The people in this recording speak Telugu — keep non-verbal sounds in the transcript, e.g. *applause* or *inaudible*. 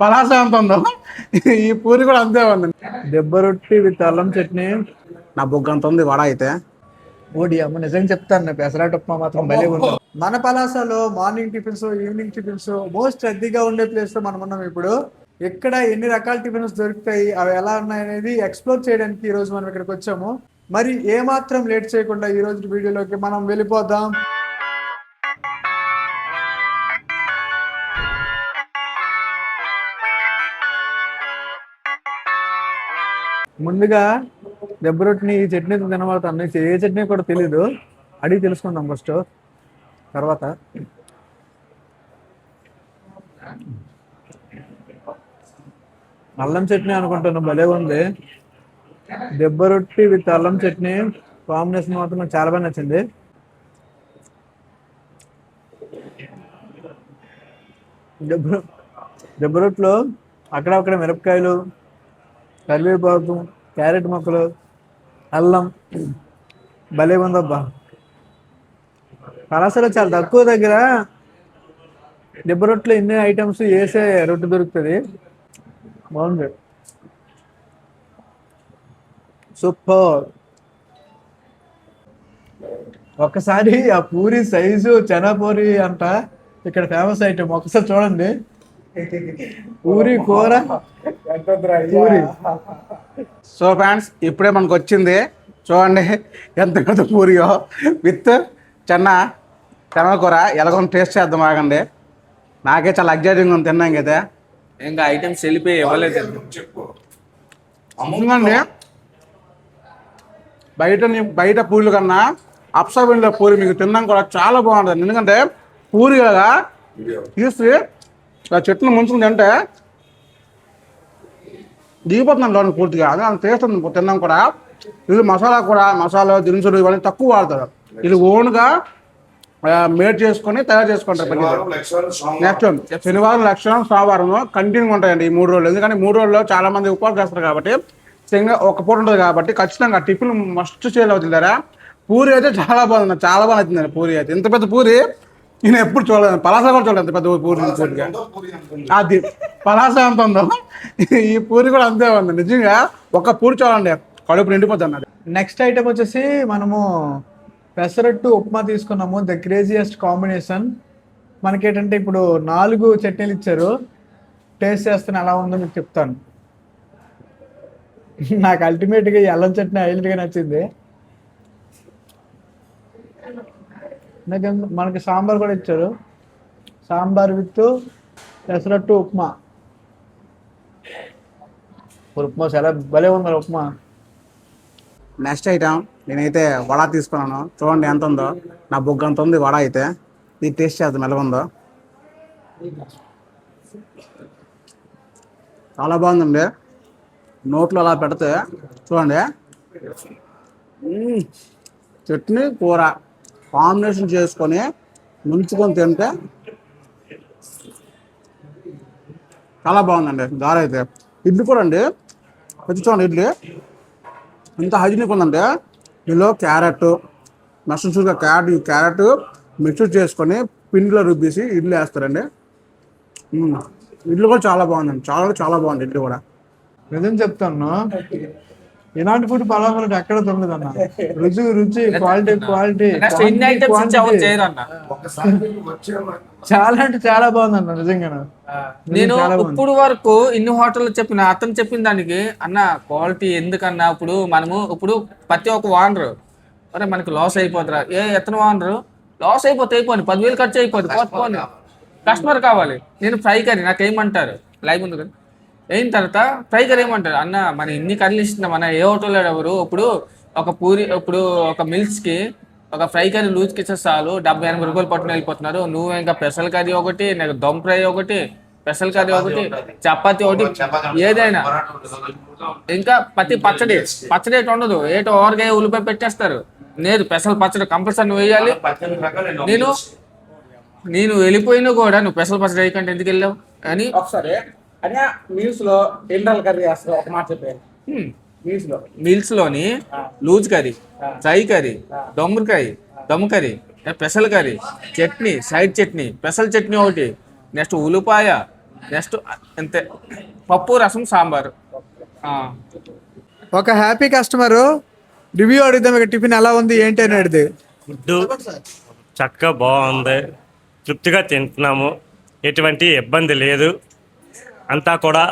పలాస ఎంత ఉందో? ఈ పూరి కూడా అంతే ఉంది. దెబ్బ రొట్టి విత్ అల్లం చట్నీ. నా బొగ్గ అంత ఉంది వడ అయితే. ఓడి అమ్మ నిజంగా చెప్తాను పెసరాట్ ఉప్మా మాత్రం భలే ఉంది. మన పలాసలో morning tiffins evening tiffins most రద్దీగా ఉండే ప్లేస్లో మనం ఉన్నాం ఇప్పుడు. ఎక్కడ ఎన్ని రకాల టిఫిన్స్ దొరుకుతాయి అవి ఎలా ఉన్నాయి అనేది ఎక్స్ప్లోర్ చేయడానికి ఈ రోజు మనం ఇక్కడికి వచ్చాము. మరి ఏ మాత్రం లేట్ చేయకుండా ఈ రోజు వీడియోలోకి మనం వెళ్ళిపోదాం. ముందుగా దెబ్బ రొట్టిని ఈ చట్నీ తినబడతాను ఏ చట్నీ కూడా తెలీదు. అడిగి తెలుసుకుందాం ఫస్ట్ తర్వాత. అల్లం చట్నీ అనుకుంటున్నాం భలే ఉంది. దెబ్బ రొట్టి విత్ అల్లం చట్నీ కాంబినేషన్ మాత్రం నాకు చాలా బాగా నచ్చింది. దెబ్బ దెబ్బ రొట్టెలో అక్కడక్కడ మిరపకాయలు కరివేపాకు క్యారెట్ ముక్కలు అల్లం. భలే ఉందబ్బా. పలాసలో చాలా తక్కువ దగ్గర దెబ్బ రొట్టెలో ఎన్ని ఐటమ్స్ వేసే రొట్టె దొరుకుతుంది? బాగుంది. సూపర్. ఒక్కసారి ఆ పూరి సైజు చెనపూరి అంట ఇక్కడ ఫేమస్ ఐటమ్. ఒకసారి చూడండి. పూరి కూర? పూరి సో ఫ్రెండ్స్ ఇప్పుడే మనకు వచ్చింది. చూడండి ఎంత పెద్ద పూరియో. విత్ చెన్న చెన్న కూర. ఎలాగో టేస్ట్ చేద్దాం ఆగండి. నాకే చాలా ఎగ్జైటింగ్ ఉంది తిన్నాం కదా. ఇంకా ఐటమ్స్ వెళ్ళిపోయి ఇవ్వలేదు ఎందుకండి బయట బయట పూలు కన్నా అప్సర్వెంట్లో పూరి మీకు తిన్నాం కూడా చాలా బాగుంటుంది. ఎందుకంటే పూరి కదా తీసి ఆ చెట్టును ముంచుకుని తింటే దిగిపోతున్నాం లోన్ పూర్తిగా. అదే అంత టేస్ట్ ఉంది. తిన్నాం కూడా. ఇది మసాలా కూడా మసాలా దినుసులు ఇవన్నీ తక్కువ వాడతారు. ఇది ఓన్గా మేడ్ చేసుకొని తయారు చేసుకుంటారు నెక్స్ట్ శనివారం లక్షణం సోమవారం. కంటిన్యూ ఉంటాయండి ఈ మూడు రోజులు. ఎందుకంటే మూడు రోజుల్లో చాలా మంది ఉపవాసం చేస్తారు కాబట్టి శనిగా ఒక పూట ఉంటుంది కాబట్టి ఖచ్చితంగా టిఫిన్ మస్ట్ సేల్ అవుతుంది? కదా పూరి అయితే చాలా బాగుంది. చాలా బాగా నచ్చింది పూరి అయితే. ఇంత పెద్ద పూరి నేను ఎప్పుడు చూడలేదు. పలాస కూడా చూడలేదు పెద్ద పూరి పూరిగా. అది పలాస ఎంత ఉందో? ఈ పూరి కూడా అంతే ఉంది. నిజంగా ఒక పూరి చూడండి. కడుపు నిండిపోతుంది అన్నది. నెక్స్ట్ ఐటమ్ వచ్చేసి మనము పెసరట్టు ఉప్మా తీసుకున్నాము. ద క్రేజియస్ట్ కాంబినేషన్ మనకేంటంటే ఇప్పుడు నాలుగు చట్నీలు ఇచ్చారు. టేస్ట్ చేస్తాను ఎలా ఉందో మీకు చెప్తాను. *laughs* నాకు అల్టిమేట్గా ఈ అల్లం చట్నీ హైలైట్గా నచ్చింది. నాకు మనకి సాంబార్ కూడా ఇచ్చారు. సాంబార్ విత్ పెసరట్టు ఉప్మా. ఉప్మా చాలా భలే ఉంది ఉప్మా. నెక్స్ట్ ఐటమ్ నేనైతే వడ తీసుకున్నాను. చూడండి ఎంత ఉందో. నా బొగ్గు అంత ఉంది వడ అయితే. ఇది టేస్ట్ చేద్దాం ఎలా ఉందో. చాలా బాగుందండి. నోట్లో అలా పెడితే చూడండి. చట్నీ కూర. కాంబినేషన్ చేసుకొని ముంచుకొని తింటే చాలా బాగుందండి. దారి అయితే. ఇడ్లీ కూడా అండి. వచ్చి చూడండి ఇడ్లీ. ఎంత హైజీనిక్ ఉందంటే ఇందులో క్యారెట్ మష్రూమ్ చూసుగా క్యారెట్ క్యారెట్ మిక్స్ చేసుకొని పిండిలో రుబ్బేసి ఇడ్లీ వేస్తారండి. ఇడ్లీ కూడా చాలా బాగుందండి. చాలా చాలా బాగుంది ఇడ్లీ కూడా. నిజం చెప్తాను. ఇలాంటి ఫుడ్ పలానా ఎక్కడ దొరకదు అన్న. రుచి రుచి క్వాలిటీ క్వాలిటీ చాలా అంటే చాలా బాగుంది అన్న నిజంగా నేను ఇప్పుడు వరకు ఇన్ని హోటల్లో చెప్పిన అతను చెప్పిన దానికి అన్న క్వాలిటీ ఎందుకన్నా ఇప్పుడు మనము ఇప్పుడు ప్రతి ఒక్క వానరు అరే మనకి లాస్ అయిపోతురా ఏ ఎత్తన వానరు లాస్ అయిపోతే అయిపోయి పదివేలు ఖర్చు పోనీ కస్టమర్ కావాలి. నేను ఫ్రై కర్రీ నాకు ఏమంటారు లైవ్ ఉంది కదా. అయిన తర్వాత ఫ్రై కర్రీ ఏమంటారు అన్న మన ఇన్ని కర్రీలు ఇస్తున్నాం అన్న ఏ హోటల్లో ఎవరు? ఇప్పుడు ఒక పూరి ఇప్పుడు ఒక మిల్స్కి ఒక ఫ్రై కర్రీ లూజ్కి ఇస్తే చాలు డెబ్బై ఎనభై రూపాయలు పట్టుకుని వెళ్ళిపోతున్నారు. నువ్వు ఇంకా స్పెషల్ కర్రీ ఒకటి నాకు దమ్ ఫ్రై ఒకటి స్పెషల్ కర్రీ ఒకటి చపాతి ఒకటి ఏదైనా. ఇంకా ప్రతి పచ్చడి పచ్చడి ఏటి ఉండదు. ఏటో ఓరగాయ ఉల్లిపాయ పెట్టేస్తారు? లేదు స్పెషల్ పచ్చడి కంపల్సరీ నువ్వు వేయాలి. నేను నేను వెళ్ళిపోయినా కూడా నువ్వు స్పెషల్ పచ్చడి వేయకంటే ఎందుకు వెళ్ళావు? అని ఒకసారి అదే మీల్స్లో కర్రీ అసలు ఒక మాట చెప్పాను మీల్స్లో మీల్స్లోని లూజ్ కర్రీ ఫ్రై కర్రీ దొమ్మకాయ దమ్ కర్రీ పెసల్ కర్రీ చట్నీ సైడ్ చట్నీ పెసల్ చట్నీ ఒకటి నెక్స్ట్ ఉల్లిపాయ నెక్స్ట్ అంతే. పప్పు రసం సాంబారు. ఒక హ్యాపీ కస్టమర్ రివ్యూ అడుగుదాం ఇక టిఫిన్ ఎలా ఉంది ఏంటి అని అడిగితే ఫుడ్ చక్కగా బాగుంది. తృప్తిగా తింటున్నాము. ఎటువంటి ఇబ్బంది లేదు. అంతా కూడా